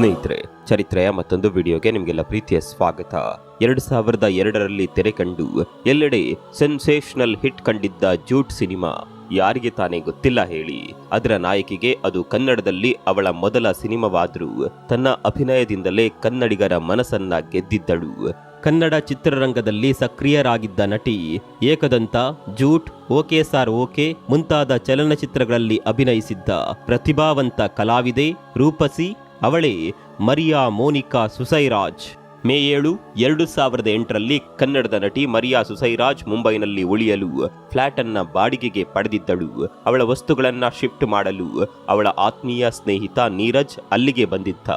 ಸ್ನೇಹಿತರೆ, ಚರಿತ್ರೆಯ ಮತ್ತೊಂದು ವಿಡಿಯೋಗೆ ನಿಮಗೆಲ್ಲ ಪ್ರೀತಿಯ ಸ್ವಾಗತ. ಎರಡು ಸಾವಿರದ ಎರಡರಲ್ಲಿ ತೆರೆ ಕಂಡು ಎಲ್ಲೆಡೆ ಸೆನ್ಸೇಷನಲ್ ಹಿಟ್ ಕಂಡಿದ್ದ ಜೂಟ್ ಸಿನಿಮಾ. ಯಾರಿಗೆ ತಾನೇ ಗೊತ್ತಿಲ್ಲ ಹೇಳಿ. ಅದರ ನಾಯಕಿಗೆ ಅದು ಕನ್ನಡದಲ್ಲಿ ಅವಳ ಮೊದಲ ಸಿನಿಮಾವಾದರೂ, ತನ್ನ ಅಭಿನಯದಿಂದಲೇ ಕನ್ನಡಿಗರ ಮನಸ್ಸನ್ನ ಗೆದ್ದಿದ್ದಳು. ಕನ್ನಡ ಚಿತ್ರರಂಗದಲ್ಲಿ ಸಕ್ರಿಯರಾಗಿದ್ದ ನಟಿ Ekadanta Joot okay sir okay ಮುಂತಾದ ಚಲನಚಿತ್ರಗಳಲ್ಲಿ ಅಭಿನಯಿಸಿದ್ದ ಪ್ರತಿಭಾವಂತ ಕಲಾವಿದೆ ರೂಪಸಿ ಅವಳೇ ಮರಿಯಾ ಮೋನಿಕಾ ಸುಸೈರಾಜ್. ಮೇ ಏಳು, ಎರಡು ಸಾವಿರದ ಎಂಟರಲ್ಲಿ ಕನ್ನಡದ ನಟಿ ಮರಿಯಾ ಸುಸೈರಾಜ್ ಮುಂಬೈನಲ್ಲಿ ಉಳಿಯಲು ಫ್ಲಾಟ್ ಅನ್ನ ಬಾಡಿಗೆಗೆ ಪಡೆದಿದ್ದಳು. ಅವಳ ವಸ್ತುಗಳನ್ನ ಶಿಫ್ಟ್ ಮಾಡಲು ಅವಳ ಆತ್ಮೀಯ ಸ್ನೇಹಿತ ನೀರಜ್ ಅಲ್ಲಿಗೆ ಬಂದಿದ್ದ.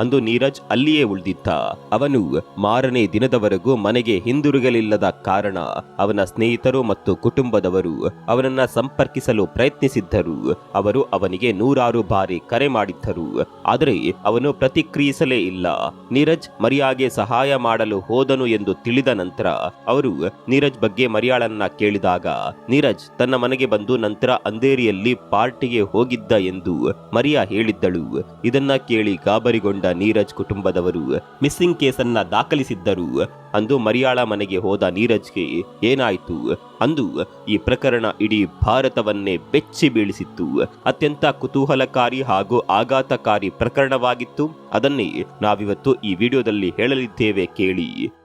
ಅಂದು ನೀರಜ್ ಅಲ್ಲಿಯೇ ಉಳಿದಿದ್ದ. ಅವನು ಮಾರನೇ ದಿನದವರೆಗೂ ಮನೆಗೆ ಹಿಂದಿರುಗಲಿಲ್ಲದ ಕಾರಣ ಅವನ ಸ್ನೇಹಿತರು ಮತ್ತು ಕುಟುಂಬದವರು ಅವನನ್ನ ಸಂಪರ್ಕಿಸಲು ಪ್ರಯತ್ನಿಸಿದ್ದರು. ಅವರು ಅವನಿಗೆ ನೂರಾರು ಬಾರಿ ಕರೆ ಮಾಡಿದ್ದರು. ಆದರೆ ಅವನು ಪ್ರತಿಕ್ರಿಯಿಸಲೇ ಇಲ್ಲ. ನೀರಜ್ ಮರಿಯಾಗೆ ಸಹಾಯ ಮಾಡಲು ಹೋದನು ಎಂದು ತಿಳಿದ ನಂತರ ಅವರು ನೀರಜ್ ಬಗ್ಗೆ ಮರಿಯಾಳನ್ನ ಕೇಳಿದಾಗ, ನೀರಜ್ ತನ್ನ ಮನೆಗೆ ಬಂದು ನಂತರ ಅಂಧೇರಿಯಲ್ಲಿ ಪಾರ್ಟಿಗೆ ಹೋಗಿದ್ದ ಎಂದು ಮರಿಯಾ ಹೇಳಿದ್ದಳು. ಇದನ್ನ ಕೇಳಿ ಗಾಬರಿಗೊಂಡ ನೀರಜ್ ಕುಟುಂಬದವರು ಮಿಸ್ಸಿಂಗ್ ಕೇಸನ್ನ ದಾಖಲಿಸಿದ್ದರು. ಅಂದು ಮರಿಯಾಳ ಮನೆಗೆ ಹೋದ ನೀರಜ್ಗೆ ಏನಾಯಿತು? ಅಂದು ಈ ಪ್ರಕರಣ ಇಡೀ ಭಾರತವನ್ನೇ ಬೆಚ್ಚಿ ಬೀಳಿಸಿತ್ತು. ಅತ್ಯಂತ ಕುತೂಹಲಕಾರಿ ಹಾಗೂ ಆಘಾತಕಾರಿ ಪ್ರಕರಣವಾಗಿತ್ತು. ಅದನ್ನೇ ನಾವಿವತ್ತು ಈ ವಿಡಿಯೋದಲ್ಲಿ ಹೇಳಲಿದ್ದೇವೆ ಕೇಳಿ.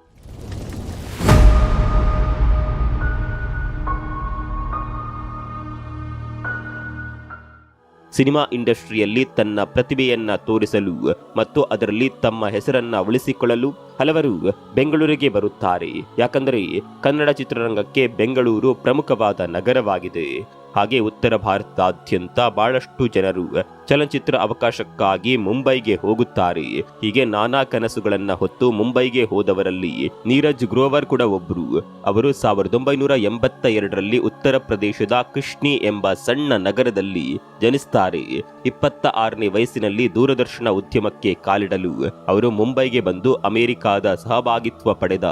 ಸಿನಿಮಾ ಇಂಡಸ್ಟ್ರಿಯಲ್ಲಿ ತನ್ನ ಪ್ರತಿಭೆಯನ್ನ ತೋರಿಸಲು ಮತ್ತು ಅದರಲ್ಲಿ ತಮ್ಮ ಹೆಸರನ್ನ ಉಳಿಸಿಕೊಳ್ಳಲು ಹಲವರು ಬೆಂಗಳೂರಿಗೆ ಬರುತ್ತಾರೆ. ಯಾಕಂದರೆ ಕನ್ನಡ ಚಿತ್ರರಂಗಕ್ಕೆ ಬೆಂಗಳೂರು ಪ್ರಮುಖವಾದ ನಗರವಾಗಿದೆ. ಹಾಗೆ ಉತ್ತರ ಭಾರತದಾದ್ಯಂತ ಬಹಳಷ್ಟು ಜನರು ಚಲನಚಿತ್ರ ಅವಕಾಶಕ್ಕಾಗಿ ಮುಂಬೈಗೆ ಹೋಗುತ್ತಾರೆ. ಹೀಗೆ ನಾನಾ ಕನಸುಗಳನ್ನ ಹೊತ್ತು ಮುಂಬೈಗೆ ಹೋದವರಲ್ಲಿ ನೀರಜ್ ಗ್ರೋವರ್ ಕೂಡ ಒಬ್ರು. ಅವರು ಸಾವಿರದ ಒಂಬೈನೂರ ಎಂಬತ್ತ ಎರಡರಲ್ಲಿ ಉತ್ತರ ಪ್ರದೇಶದ ಕೃಷ್ಣಿ ಎಂಬ ಸಣ್ಣ ನಗರದಲ್ಲಿ ಜನಿಸ್ತಾರೆ. ಇಪ್ಪತ್ತ ಆರನೇ ವಯಸ್ಸಿನಲ್ಲಿ ದೂರದರ್ಶನ ಉದ್ಯಮಕ್ಕೆ ಕಾಲಿಡಲು ಅವರು ಮುಂಬೈಗೆ ಬಂದು ಅಮೆರಿಕಾದ ಸಹಭಾಗಿತ್ವ ಪಡೆದ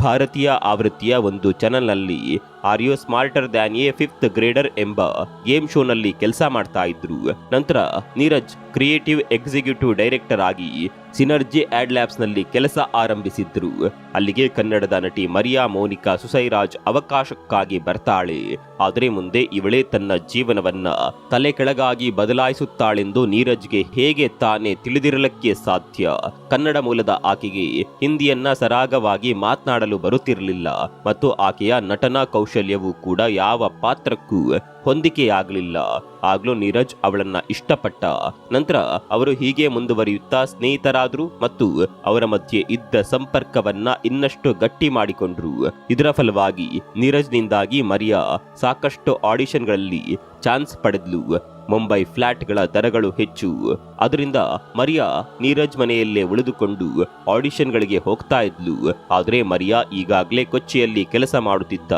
ಭಾರತೀಯ ಆವೃತ್ತಿಯ ಒಂದು ಚಾನೆಲ್ನಲ್ಲಿ are you smarter than a fifth grader ಎಂಬ ಗೇಮ್ ಶೋನಲ್ಲಿ ಕೆಲಸ ಮಾಡ್ತಾ ಇದ್ರು. ನಂತರ ನೀರಜ್ ಕ್ರಿಯೇಟಿವ್ ಎಕ್ಸಿಕ್ಯೂಟಿವ್ ಡೈರೆಕ್ಟರ್ ಆಗಿ ಸಿನರ್ಜಿ ಆಡ್ ಲ್ಯಾಬ್ಸ್ನಲ್ಲಿ ಕೆಲಸ ಆರಂಭಿಸಿದ್ರು. ಅಲ್ಲಿಗೆ ಕನ್ನಡದ ನಟಿ ಮರಿಯಾ ಮೋನಿಕಾ ಸುಸೈರಾಜ್ ಅವಕಾಶಕ್ಕಾಗಿ ಬರ್ತಾಳೆ. ಆದರೆ ಮುಂದೆ ಇವಳೇ ತನ್ನ ಜೀವನವನ್ನ ತಲೆ ಕೆಳಗಾಗಿ ಬದಲಾಯಿಸುತ್ತಾಳೆಂದು ನೀರಜ್ಗೆ ಹೇಗೆ ತಾನೇ ತಿಳಿದಿರಲಕ್ಕೆ ಸಾಧ್ಯ? ಕನ್ನಡ ಮೂಲದ ಆಕೆಗೆ ಹಿಂದಿಯನ್ನ ಸರಾಗವಾಗಿ ಮಾತನಾಡಲು ಬರುತ್ತಿರಲಿಲ್ಲ. ಮತ್ತು ಆಕೆಯ ನಟನಾ ಕೌಶಲ್ಯವೂ ಕೂಡ ಯಾವ ಪಾತ್ರಕ್ಕೂ ಹೊಂದಿಕೆಯಾಗಲಿಲ್ಲ. ಆಗ್ಲೂ ನೀರಜ್ ಅವಳನ್ನ ಇಷ್ಟಪಟ್ಟ. ನಂತರ ಅವರು ಹೀಗೆ ಮುಂದುವರಿಯುತ್ತಾ ಸ್ನೇಹಿತರಾದ್ರು ಮತ್ತು ಅವರ ಮಧ್ಯೆ ಇದ್ದ ಸಂಪರ್ಕವನ್ನ ಇನ್ನಷ್ಟು ಗಟ್ಟಿ ಮಾಡಿಕೊಂಡ್ರು. ಇದರ ಫಲವಾಗಿ ನೀರಜ್ನಿಂದಾಗಿ ಮರಿಯಾ ಸಾಕಷ್ಟು ಆಡಿಷನ್ಗಳಲ್ಲಿ ಚಾನ್ಸ್ ಪಡೆದ್ಲು. ಮುಂಬೈ ಫ್ಲಾಟ್ಗಳ ದರಗಳು ಹೆಚ್ಚು. ಅದರಿಂದ ಮರಿಯಾ ನೀರಜ್ ಮನೆಯಲ್ಲೇ ಉಳಿದುಕೊಂಡು ಆಡಿಷನ್ಗಳಿಗೆ ಹೋಗ್ತಾ ಇದ್ಲು. ಆದರೆ ಮರಿಯಾ ಈಗಾಗಲೇ ಕೊಚ್ಚಿಯಲ್ಲಿ ಕೆಲಸ ಮಾಡುತ್ತಿದ್ದ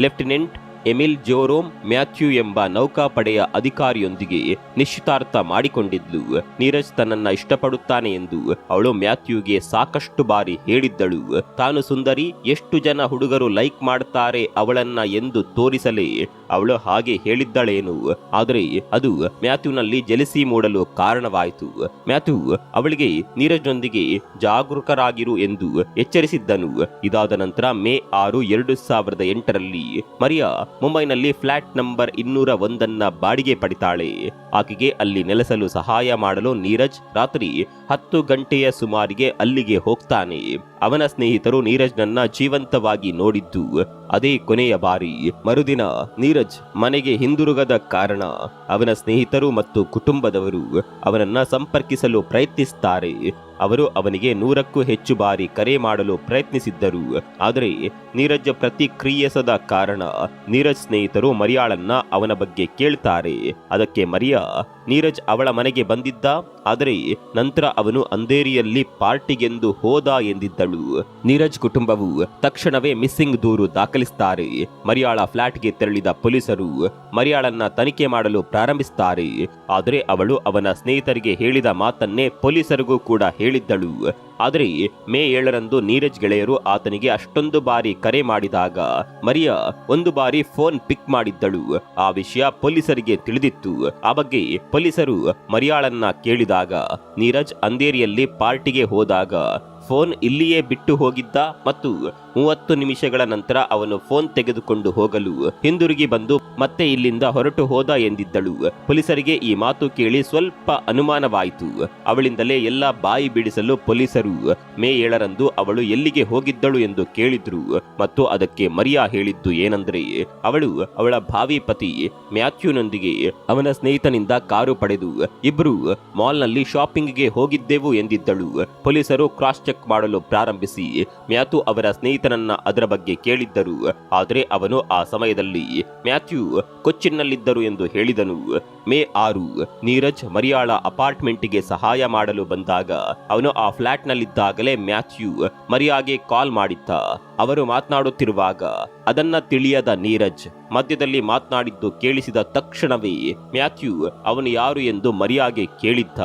ಲೆಫ್ಟಿನೆಂಟ್ ಎಮಿಲ್ ಜೋರೋಮ್ ಮ್ಯಾಥ್ಯೂ ಎಂಬ ನೌಕಾಪಡೆಯ ಅಧಿಕಾರಿಯೊಂದಿಗೆ ನಿಶ್ಚಿತಾರ್ಥ ಮಾಡಿಕೊಂಡಿದ್ಲು. ನೀರಜ್ ತನ್ನನ್ನ ಇಷ್ಟಪಡುತ್ತಾನೆ ಎಂದು ಅವಳು ಮ್ಯಾಥ್ಯೂಗೆ ಸಾಕಷ್ಟು ಬಾರಿ ಹೇಳಿದ್ದಳು. ತಾನು ಸುಂದರಿ, ಎಷ್ಟು ಜನ ಹುಡುಗರು ಲೈಕ್ ಮಾಡ್ತಾರೆ ಅವಳನ್ನ ಎಂದು ತೋರಿಸಲೇ ಅವಳು ಹಾಗೆ ಹೇಳಿದ್ದಳೇನು? ಆದರೆ ಅದು ಮ್ಯಾಥ್ಯೂನಲ್ಲಿ ಜಲಿಸಿ ಮೂಡಲು ಕಾರಣವಾಯಿತು. ಮ್ಯಾಥ್ಯೂ ಅವಳಿಗೆ ನೀರಜ್ನೊಂದಿಗೆ ಜಾಗರೂಕರಾಗಿರು ಎಂದು ಎಚ್ಚರಿಸಿದ್ದನು. ಇದಾದ ನಂತರ ಮೇ ಆರು, ಎರಡು ಸಾವಿರದ ಎಂಟರಲ್ಲಿ ಮರಿಯಾ ಮುಂಬೈನಲ್ಲಿ ಫ್ಲಾಟ್ ನಂಬರ್ ಇನ್ನೂರ ಒಂದನ್ನ ಬಾಡಿಗೆ ಪಡಿತಾಳೆ. ಆಕೆಗೆ ಅಲ್ಲಿ ನೆಲೆಸಲು ಸಹಾಯ ಮಾಡಲು ನೀರಜ್ ರಾತ್ರಿ ಹತ್ತು ಗಂಟೆಯ ಸುಮಾರಿಗೆ ಅಲ್ಲಿಗೆ ಹೋಗ್ತಾನೆ. ಅವನ ಸ್ನೇಹಿತರು ನೀರಜ್ನನ್ನ ಜೀವಂತವಾಗಿ ನೋಡಿದ್ದು. ಅದೇ ಕೊನೆಯ ಬಾರಿ. ಮರುದಿನ ನೀರಜ್ ಮನೆಗೆ ಹಿಂದಿರುಗದ ಕಾರಣ ಅವನ ಸ್ನೇಹಿತರು ಮತ್ತು ಕುಟುಂಬದವರು ಅವನನ್ನ ಸಂಪರ್ಕಿಸಲು ಪ್ರಯತ್ನಿಸುತ್ತಾರೆ ಅವರು ಅವನಿಗೆ ನೂರಕ್ಕೂ ಹೆಚ್ಚು ಬಾರಿ ಕರೆ ಮಾಡಲು ಪ್ರಯತ್ನಿಸಿದ್ದರು. ಆದರೆ ನೀರಜ್ ಪ್ರತಿಕ್ರಿಯಿಸದ ಕಾರಣ ನೀರಜ್ ಸ್ನೇಹಿತರು ಮರಿಯಾಳನ್ನ ಅವನ ಬಗ್ಗೆ ಕೇಳ್ತಾರೆ. ಅದಕ್ಕೆ ಮರಿಯಾ, ನೀರಜ್ ಅವಳ ಮನೆಗೆ ಬಂದಿದ್ದ, ಆದರೆ ನಂತರ ಅವನು ಅಂಧೇರಿಯಲ್ಲಿ ಪಾರ್ಟಿಗೆಂದು ಹೋದ ಎಂದಿದ್ದಳು. ನೀರಜ್ ಕುಟುಂಬವು ತಕ್ಷಣವೇ ಮಿಸ್ಸಿಂಗ್ ದೂರು ದಾಖಲಿಸುತ್ತಾರೆ ಮರಿಯಾಳ ಫ್ಲಾಟ್ಗೆ ತೆರಳಿದ ಪೊಲೀಸರು ಮರಿಯಾಳನ್ನ ತನಿಖೆ ಮಾಡಲು ಪ್ರಾರಂಭಿಸುತ್ತಾರೆ ಆದರೆ ಅವಳು ಅವನ ಸ್ನೇಹಿತರಿಗೆ ಹೇಳಿದ ಮಾತನ್ನೇ ಪೊಲೀಸರಿಗೂ ಕೂಡ ಹೇಳಿದ್ದಳು. ಆದರೆ ಮೇ ಏಳರಂದು ನೀರಜ್ ಗೆಳೆಯರು ಆತನಿಗೆ ಅಷ್ಟೊಂದು ಬಾರಿ ಕರೆ ಮಾಡಿದಾಗ ಮರಿಯಾ ಒಂದು ಬಾರಿ ಫೋನ್ ಪಿಕ್ ಮಾಡಿದ್ದಳು. ಆ ವಿಷಯ ಪೊಲೀಸರಿಗೆ ತಿಳಿದಿತ್ತು. ಆ ಬಗ್ಗೆ ಪೊಲೀಸರು ಮರಿಯಾಳನ್ನ ಕೇಳಿದಾಗ ನೀರಜ್ ಅಂಧೇರಿಯಲ್ಲಿ ಪಾರ್ಟಿಗೆ ಹೋದಾಗ ಫೋನ್ ಇಲ್ಲಿಯೇ ಬಿಟ್ಟು ಹೋಗಿದ್ದ ಮತ್ತು ಮೂವತ್ತು ನಿಮಿಷಗಳ ನಂತರ ಅವನು ಫೋನ್ ತೆಗೆದುಕೊಂಡು ಹೋಗಲು ಹಿಂದಿರುಗಿ ಬಂದು ಮತ್ತೆ ಇಲ್ಲಿಂದ ಹೊರಟು ಹೋದ ಎಂದಿದ್ದಳು. ಪೊಲೀಸರಿಗೆ ಈ ಮಾತು ಕೇಳಿ ಸ್ವಲ್ಪ ಅನುಮಾನವಾಯಿತು. ಅವಳಿಂದಲೇ ಎಲ್ಲ ಬಾಯಿ ಬಿಡಿಸಲು ಪೊಲೀಸರು ಮೇ ಏಳರಂದು ಅವಳು ಎಲ್ಲಿಗೆ ಹೋಗಿದ್ದಳು ಎಂದು ಕೇಳಿದ್ರು ಮತ್ತು ಅದಕ್ಕೆ ಮರಿಯಾ ಹೇಳಿದ್ದು ಏನಂದ್ರೆ, ಅವಳು ಅವಳ ಭಾವಿ ಪತಿ ಮ್ಯಾಥ್ಯೂನೊಂದಿಗೆ ಅವನ ಸ್ನೇಹಿತನಿಂದ ಕಾರು ಪಡೆದು ಇಬ್ರು ಮಾಲ್ನಲ್ಲಿ ಶಾಪಿಂಗ್ಗೆ ಹೋಗಿದ್ದೆವು ಎಂದಿದ್ದಳು. ಪೊಲೀಸರು ಕ್ರಾಸ್ ಚೆಕ್ ಮಾಡಲು ಪ್ರಾರಂಭಿಸಿ ಮ್ಯಾಥ್ಯೂ ಅವರ ಸ್ನೇಹಿತನನ್ನ ಅದರ ಬಗ್ಗೆ ಕೇಳಿದ್ದರು. ಆದರೆ ಅವನು ಆ ಸಮಯದಲ್ಲಿ ಮ್ಯಾಥ್ಯೂ ಕೊಚ್ಚಿನಲ್ಲಿದ್ದರು ಎಂದು ಹೇಳಿದನು. ಮೇ ಆರು, ನೀರಜ್ ಮರಿಯಾಳ ಅಪಾರ್ಟ್ಮೆಂಟ್ಗೆ ಸಹಾಯ ಮಾಡಲು ಬಂದಾಗ ಅವನು ಆ ಫ್ಲಾಟ್ನಲ್ಲಿದ್ದಾಗಲೇ ಮ್ಯಾಥ್ಯೂ ಮರಿಯಾಗೆ ಕಾಲ್ ಮಾಡಿದ್ದ. ಅವರು ಮಾತನಾಡುತ್ತಿರುವಾಗ, ಅದನ್ನ ತಿಳಿಯದ ನೀರಜ್ ಮಧ್ಯದಲ್ಲಿ ಮಾತನಾಡಿದ್ದು ಕೇಳಿಸಿದ ತಕ್ಷಣವೇ ಮ್ಯಾಥ್ಯೂ ಅವನು ಯಾರು ಎಂದು ಮರಿಯಾಗೆ ಕೇಳಿದ್ದ.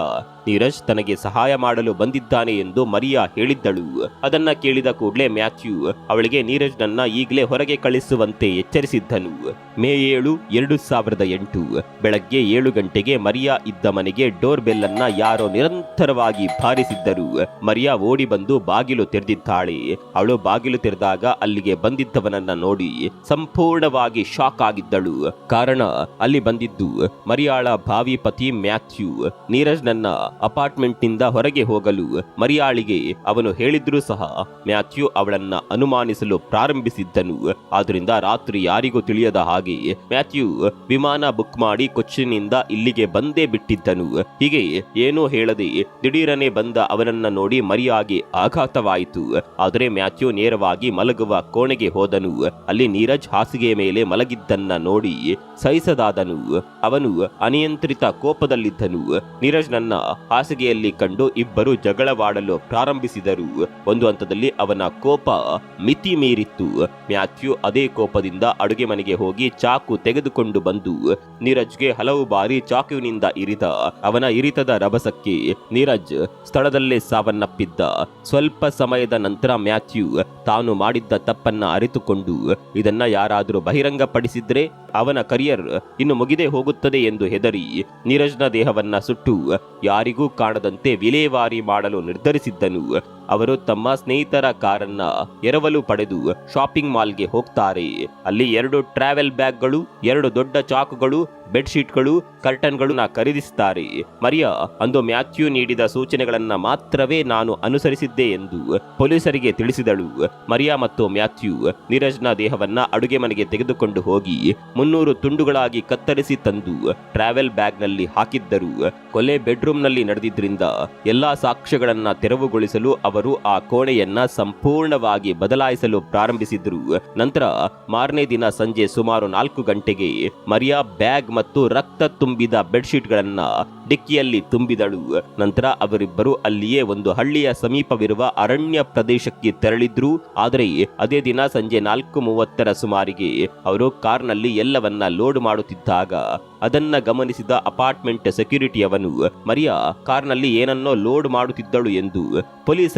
ನೀರಜ್ ತನಗೆ ಸಹಾಯ ಮಾಡಲು ಬಂದಿದ್ದಾನೆ ಎಂದು ಮರಿಯಾ ಹೇಳಿದ್ದಳು. ಅದನ್ನ ಕೇಳಿದ ಕೂಡಲೇ ಮ್ಯಾಥ್ಯೂ ಅವಳಿಗೆ ನೀರಜ್ನನ್ನ ಈಗಲೇ ಹೊರಗೆ ಕಳಿಸುವಂತೆ ಎಚ್ಚರಿಸಿದ್ದನು. ಮೇ ಏಳು, ಎರಡು ಸಾವಿರದ ಎಂಟು, ಬೆಳಗ್ಗೆ ಏಳು ಗಂಟೆಗೆ ಮರಿಯಾ ಇದ್ದ ಮನೆಗೆ ಡೋರ್ ಬೆಲ್ ಅನ್ನ ಯಾರೋ ನಿರಂತರವಾಗಿ ಬಾರಿಸಿದ್ದರು. ಮರಿಯಾ ಓಡಿ ಬಂದು ಬಾಗಿಲು ತೆರೆದಿದ್ದಾಳೆ. ಅವಳು ಬಾಗಿಲು ತೆರೆದಾಗ ಅಲ್ಲಿಗೆ ಬಂದಿದ್ದವನನ್ನ ನೋಡಿ ಸಂಪೂರ್ಣವಾಗಿ ಶಾಕ್ ಆಗಿದ್ದಳು. ಕಾರಣ ಅಲ್ಲಿ ಬಂದಿದ್ದು ಮರಿಯಾಳ ಭಾವಿ ಪತಿ ಮ್ಯಾಥ್ಯೂ. ನೀರಜ್ ನನ್ನ ಅಪಾರ್ಟ್ಮೆಂಟ್ನಿಂದ ಹೊರಗೆ ಹೋಗಲು ಮರಿಯಾಳಿಗೆ ಅವನು ಹೇಳಿದ್ರೂ ಸಹ ಮ್ಯಾಥ್ಯೂ ಅವಳನ್ನ ಅನುಮಾನಿಸಲು ಪ್ರಾರಂಭಿಸಿದ್ದನು. ಆದ್ರಿಂದ ರಾತ್ರಿ ಯಾರಿಗೂ ತಿಳಿಯದ ಹಾಗೆ ಮ್ಯಾಥ್ಯೂ ವಿಮಾನ ಬುಕ್ ಮಾಡಿ ಕೊಚ್ಚಿನಿಂದ ಇಲ್ಲಿಗೆ ಬಂದೇ ಬಿಟ್ಟಿದ್ದನು. ಹೀಗೆ ಏನೂ ಹೇಳದೆ ದಿಢೀರನೆ ಬಂದ ಅವನನ್ನ ನೋಡಿ ಮರಿಯಾಗಿ ಆಘಾತವಾಯಿತು. ಆದರೆ ಮ್ಯಾಥ್ಯೂ ನೇರವಾಗಿ ಮಲಗುವ ಕೋಣೆಗೆ ಹೋದನು. ಅಲ್ಲಿ ನೀರಜ್ ಹಾಸಿಗೆಯ ಮೇಲೆ ಮಲಗಿದ್ದನ್ನ ನೋಡಿ ಸಹಿಸದಾದನು. ಅವನು ಅನಿಯಂತ್ರಿತ ಕೋಪದಲ್ಲಿದ್ದನು. ನೀರಜ್ ನನ್ನ ಹಾಸಿಗೆಯಲ್ಲಿ ಕಂಡು ಇಬ್ಬರು ಜಗಳವಾಡಲು ಪ್ರಾರಂಭಿಸಿದರು. ಒಂದು ಹಂತದಲ್ಲಿ ಅವನ ಕೋಪ ಮಿತಿ ಮೀರಿತ್ತು ಮ್ಯಾಥ್ಯೂ ಅದೇ ಕೋಪದಿಂದ ಅಡುಗೆ ಮನೆಗೆ ಹೋಗಿ ಚಾಕು ತೆಗೆದುಕೊಂಡು ಬಂದು ನೀರಜ್ಗೆ ಹಲವು ಬಾರಿ ಚಾಕುವಿನಿಂದ ಇರಿದ ಅವನ ಇರಿತದ ರಭಸಕ್ಕೆ ನೀರಜ್ ಸ್ಥಳದಲ್ಲೇ ಸಾವನ್ನಪ್ಪಿದ್ದ. ಸ್ವಲ್ಪ ಸಮಯದ ನಂತರ ಮ್ಯಾಥ್ಯೂ ತಾನು ಮಾಡಿದ್ದ ತಪ್ಪನ್ನ ಅರಿತುಕೊಂಡು, ಇದನ್ನ ಯಾರಾದರೂ ಬಹಿರಂಗಪಡಿಸಿದ್ರೆ ಅವನ ಕರಿಯರ್ ಇನ್ನು ಮುಗಿದೇ ಹೋಗುತ್ತದೆ ಎಂದು ಹೆದರಿ ನೀರಜ್ನ ದೇಹವನ್ನ ಸುಟ್ಟು, ಯಾರಿಗೂ ಕಾಣದಂತೆ ವಿಲೇವಾರಿ ಮಾಡಲು ನಿರ್ಧರಿಸಿದ್ದನು. ಅವರು ತಮ್ಮ ಸ್ನೇಹಿತರ ಕಾರನ್ನ ಎರವಲು ಪಡೆದು ಶಾಪಿಂಗ್ ಮಾಲ್ಗೆ ಹೋಗ್ತಾರೆ. ಅಲ್ಲಿ ಎರಡು ಟ್ರಾವೆಲ್ ಬ್ಯಾಗ್ಗಳು ಎರಡು ದೊಡ್ಡ ಚಾಕುಗಳು ಬೆಡ್ಶೀಟ್ಗಳು ನಾ ಖರೀದಿಸುತ್ತಾರೆ ಮರಿಯಾ, ಅಂದು ಮ್ಯಾಥ್ಯೂ ನೀಡಿದ ಸೂಚನೆಗಳನ್ನ ಮಾತ್ರವೇ ನಾನು ಅನುಸರಿಸಿದ್ದೆ ಎಂದು ಪೊಲೀಸರಿಗೆ ತಿಳಿಸಿದಳು. ಮರಿಯಾ ಮತ್ತು ಮ್ಯಾಥ್ಯೂ ನೀರಜ್ನ ದೇಹವನ್ನ ಅಡುಗೆ ಮನೆಗೆ ತೆಗೆದುಕೊಂಡು ಹೋಗಿ ಮುನ್ನೂರು ತುಂಡುಗಳಾಗಿ ಕತ್ತರಿಸಿ ತಂದು ಟ್ರಾವೆಲ್ ಬ್ಯಾಗ್ನಲ್ಲಿ ಹಾಕಿದ್ದರು. ಕೊಲೆ ಬೆಡ್ರೂಮ್ನಲ್ಲಿ ನಡೆದಿದ್ರಿಂದ ಎಲ್ಲಾ ಸಾಕ್ಷ್ಯಗಳನ್ನ ತೆರವುಗೊಳಿಸಲು ಅವರು ಆ ಕೋಣೆಯನ್ನ ಸಂಪೂರ್ಣವಾಗಿ ಬದಲಾಯಿಸಲು ಪ್ರಾರಂಭಿಸಿದ್ರು. ನಂತರ ಮಾರನೇ ದಿನ ಸಂಜೆ ಸುಮಾರು ನಾಲ್ಕು ಗಂಟೆಗೆ ಮರಿಯಾ ಬ್ಯಾಗ್ ಮತ್ತು ರಕ್ತ ತುಂಬಿದ ಬೆಡ್ಶೀಟ್ಗಳನ್ನ ಡಿಕ್ಕಿಯಲ್ಲಿ ತುಂಬಿದಳು. ನಂತರ ಅವರಿಬ್ಬರು ಅಲ್ಲಿಯೇ ಒಂದು ಹಳ್ಳಿಯ ಸಮೀಪವಿರುವ ಅರಣ್ಯ ಪ್ರದೇಶಕ್ಕೆ ತೆರಳಿದ್ರು. ಆದರೆ ಅದೇ ದಿನ ಸಂಜೆ ನಾಲ್ಕು ಮೂವತ್ತರ ಸುಮಾರಿಗೆ ಅವರು ಕಾರ್ನಲ್ಲಿ ಎಲ್ಲವನ್ನ ಲೋಡ್ ಮಾಡುತ್ತಿದ್ದಾಗ ಅದನ್ನ ಗಮನಿಸಿದ ಅಪಾರ್ಟ್ಮೆಂಟ್ ಸೆಕ್ಯೂರಿಟಿಯವನು, ಮರಿಯಾ, ಕಾರ್ನಲ್ಲಿ ಏನನ್ನೋ ಲೋಡ್ ಮಾಡುತ್ತಿದ್ದಳು ಎಂದು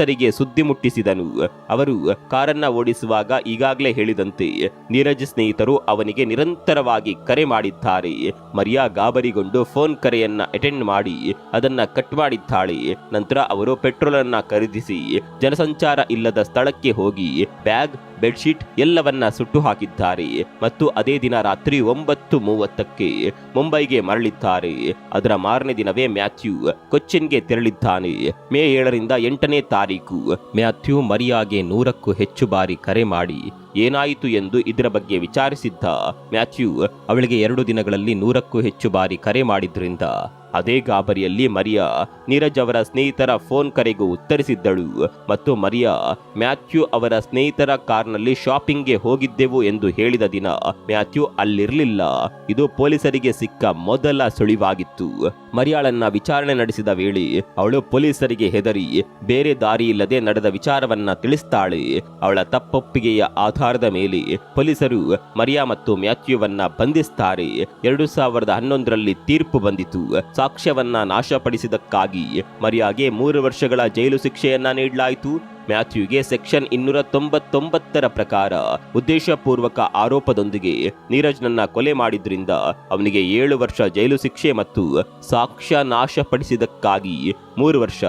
ಪೊಲೀಸರಿಗೆ ಸುದ್ದಿ ಮುಟ್ಟಿಸಿದನು. ಅವರು ಕಾರನ್ನ ಓಡಿಸುವಾಗ ಈಗಾಗಲೇ ಹೇಳಿದಂತೆ ನೀರಜ್ ಸ್ನೇಹಿತರು ಅವನಿಗೆ ನಿರಂತರವಾಗಿ ಕರೆ ಮಾಡಿದ್ದಾರೆ. ಮರಿಯಾ ಗಾಬರಿಗೊಂಡು ಫೋನ್ ಕರೆಯನ್ನ ಅಟೆಂಡ್ ಮಾಡಿ, ಅದನ್ನ ಕಟ್ ಮಾಡಿದ್ದಾಳೆ. ನಂತರ ಅವರು ಪೆಟ್ರೋಲ್ ಅನ್ನ ಖರೀದಿಸಿ ಜನಸಂಚಾರ ಇಲ್ಲದ ಸ್ಥಳಕ್ಕೆ ಹೋಗಿ, ಬ್ಯಾಗ್ ಬೆಡ್ಶೀಟ್ ಎಲ್ಲವನ್ನ ಸುಟ್ಟು ಹಾಕಿದ್ದಾರೆ ಮತ್ತು ಅದೇ ದಿನ ರಾತ್ರಿ ಒಂಬತ್ತು ಮೂವತ್ತಕ್ಕೆ ಮುಂಬೈಗೆ ಮರಳಿದ್ದಾರೆ. ಅದರ ಮಾರನೇ ದಿನವೇ ಮ್ಯಾಥ್ಯೂ ಕೊಚ್ಚಿನ್ಗೆ ತೆರಳಿದ್ದಾನೆ. ಮೇ ಏಳರಿಂದ ಎಂಟನೇ ತಾರೀಕು. ಮ್ಯಾಥ್ಯೂ ಮರಿಯಾಗೆ ನೂರಕ್ಕೂ ಹೆಚ್ಚು ಬಾರಿ ಕರೆ ಮಾಡಿ ಏನಾಯಿತು ಎಂದು ಇದರ ಬಗ್ಗೆ ವಿಚಾರಿಸಿದ್ದ ಮ್ಯಾಥ್ಯೂ ಅವಳಿಗೆ ಎರಡು ದಿನಗಳಲ್ಲಿ ನೂರಕ್ಕೂ ಹೆಚ್ಚು ಬಾರಿ ಕರೆ ಮಾಡಿದ್ರಿಂದ ಅದೇ ಗಾಬರಿಯಲ್ಲಿ ಮರಿಯಾ ನೀರಜ್ ಅವರ ಸ್ನೇಹಿತರ ಫೋನ್ ಕರೆಗೂ ಉತ್ತರಿಸಿದ್ದಳು. ಮತ್ತು ಮರಿಯಾ, ಮ್ಯಾಥ್ಯೂ ಅವರ ಸ್ನೇಹಿತರ ಕಾರ್ನಲ್ಲಿ ಶಾಪಿಂಗ್ಗೆ ಹೋಗಿದ್ದೆವು ಎಂದು ಹೇಳಿದ ದಿನ ಮ್ಯಾಥ್ಯೂ ಅಲ್ಲಿರಲಿಲ್ಲ. ಇದು ಪೊಲೀಸರಿಗೆ ಸಿಕ್ಕ ಮೊದಲ ಸುಳಿವಾಗಿತ್ತು. ಮರಿಯಾಳನ್ನ ವಿಚಾರಣೆ ನಡೆಸಿದ ವೇಳೆ ಅವಳು ಪೊಲೀಸರಿಗೆ ಹೆದರಿ ಬೇರೆ ದಾರಿ ಇಲ್ಲದೆ ನಡೆದ ವಿಚಾರವನ್ನ ತಿಳಿಸ್ತಾಳೆ. ಅವಳ ತಪ್ಪೊಪ್ಪಿಗೆಯ ಆಧಾರದ ಮೇಲೆ ಪೊಲೀಸರು ಮರಿಯಾ ಮತ್ತು ಮ್ಯಾಥ್ಯೂವನ್ನ ಬಂಧಿಸ್ತಾರೆ. ಎರಡು ಸಾವಿರದ ಹನ್ನೊಂದರಲ್ಲಿ ತೀರ್ಪು ಬಂದಿತು. ಸಾಕ್ಷ್ಯವನ್ನ ನಾಶಪಡಿಸಿದಕ್ಕಾಗಿ ಮರಿಯಾಗೆ ಮೂರು ವರ್ಷಗಳ ಜೈಲು ಶಿಕ್ಷೆಯನ್ನ ನೀಡಲಾಯಿತು. ಮ್ಯಾಥ್ಯೂಗೆ ಸೆಕ್ಷನ್ ಇನ್ನೂರ ತೊಂಬತ್ತೊಂಬತ್ತರ ಪ್ರಕಾರ ಉದ್ದೇಶಪೂರ್ವಕ ಆರೋಪದೊಂದಿಗೆ ನೀರಜ್ನನ್ನ ಕೊಲೆ ಮಾಡಿದ್ರಿಂದ ಅವನಿಗೆ ಏಳು ವರ್ಷ ಜೈಲು ಶಿಕ್ಷೆ ಮತ್ತು ಸಾಕ್ಷ್ಯ ನಾಶಪಡಿಸಿದಕ್ಕಾಗಿ ಮೂರು ವರ್ಷ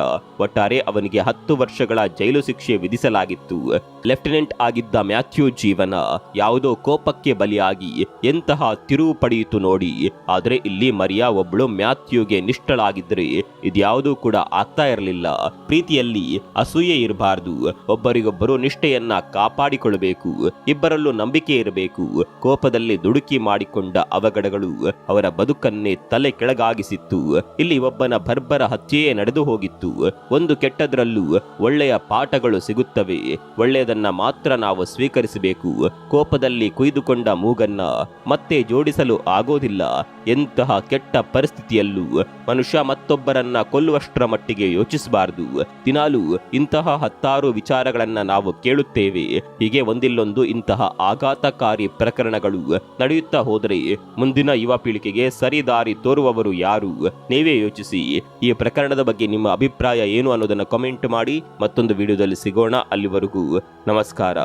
ಒಟ್ಟಾರೆ ಅವನಿಗೆ ಹತ್ತು ವರ್ಷಗಳ ಜೈಲು ಶಿಕ್ಷೆ ವಿಧಿಸಲಾಗಿತ್ತು. ಲೆಫ್ಟಿನೆಂಟ್ ಆಗಿದ್ದ ಮ್ಯಾಥ್ಯೂ ಜೀವನ ಯಾವುದೋ ಕೋಪಕ್ಕೆ ಬಲಿಯಾಗಿ ಎಂತಹ ತಿರುವು ಪಡೆಯಿತು ನೋಡಿ, ಆದರೆ ಇಲ್ಲಿ ಮರಿಯಾ ಒಬ್ಬಳು ಮ್ಯಾಥ್ಯೂಗೆ ನಿಷ್ಠಳಾಗಿದ್ದರೆ ಇದ್ಯಾವುದೂ ಕೂಡ ಆಗ್ತಾ ಇರಲಿಲ್ಲ. ಪ್ರೀತಿಯಲ್ಲಿ ಅಸೂಯೆ ಇರಬಾರ್ದು. ಒಬ್ಬರಿಗೊಬ್ಬರು ನಿಷ್ಠೆಯನ್ನ ಕಾಪಾಡಿಕೊಳ್ಳಬೇಕು. ಇಬ್ಬರಲ್ಲೂ ನಂಬಿಕೆ ಇರಬೇಕು. ಕೋಪದಲ್ಲಿ ದುಡುಕಿ ಮಾಡಿಕೊಂಡ ಅವಘಡಗಳು ಅವರ ಬದುಕನ್ನೇ ತಲೆ ಕೆಳಗಾಗಿಸಿತ್ತು. ಇಲ್ಲಿ ಒಬ್ಬನ ಬರ್ಬರ ಹತ್ಯೆಯೇ ನಡೆದು ಹೋಗಿತ್ತು. ಒಂದು ಕೆಟ್ಟದ್ರಲ್ಲೂ ಒಳ್ಳೆಯ ಪಾಠಗಳು ಸಿಗುತ್ತವೆ. ಒಳ್ಳೆಯದನ್ನ ಮಾತ್ರ ನಾವು ಸ್ವೀಕರಿಸಬೇಕು. ಕೋಪದಲ್ಲಿ ಕುಯ್ದುಕೊಂಡ ಮೂಗನ್ನ ಮತ್ತೆ ಜೋಡಿಸಲು ಆಗೋದಿಲ್ಲ. ಎಂತಹ ಕೆಟ್ಟ ಪರಿಸ್ಥಿತಿಯಲ್ಲೂ ಮನುಷ್ಯ ಮತ್ತೊಬ್ಬರನ್ನ ಕೊಲ್ಲುವಷ್ಟರ ಮಟ್ಟಿಗೆ ಯೋಚಿಸಬಾರದು. ದಿನಾಲು ಇಂತಹ ಹತ್ತಾರು ವಿಚಾರಗಳನ್ನ ನಾವು ಕೇಳುತ್ತೇವೆ. ಹೀಗೆ ಒಂದಿಲ್ಲೊಂದು ಇಂತಹ ಆಘಾತಕಾರಿ ಪ್ರಕರಣಗಳು ನಡೆಯುತ್ತಾ ಹೋದರೆ ಮುಂದಿನ ಯುವ ಪೀಳಿಗೆಗೆ ಸರಿದಾರಿ ತೋರುವವರು ಯಾರು? ನೀವೇ ಯೋಚಿಸಿ. ಈ ಪ್ರಕರಣದ ಬಗ್ಗೆ ನಿಮ್ಮ ಅಭಿಪ್ರಾಯ ಏನು ಅನ್ನೋದನ್ನು ಕಮೆಂಟ್ ಮಾಡಿ ಮತ್ತೊಂದು ವಿಡಿಯೋದಲ್ಲಿ ಸಿಗೋಣ ಅಲ್ಲಿವರೆಗೂ. ನಮಸ್ಕಾರ.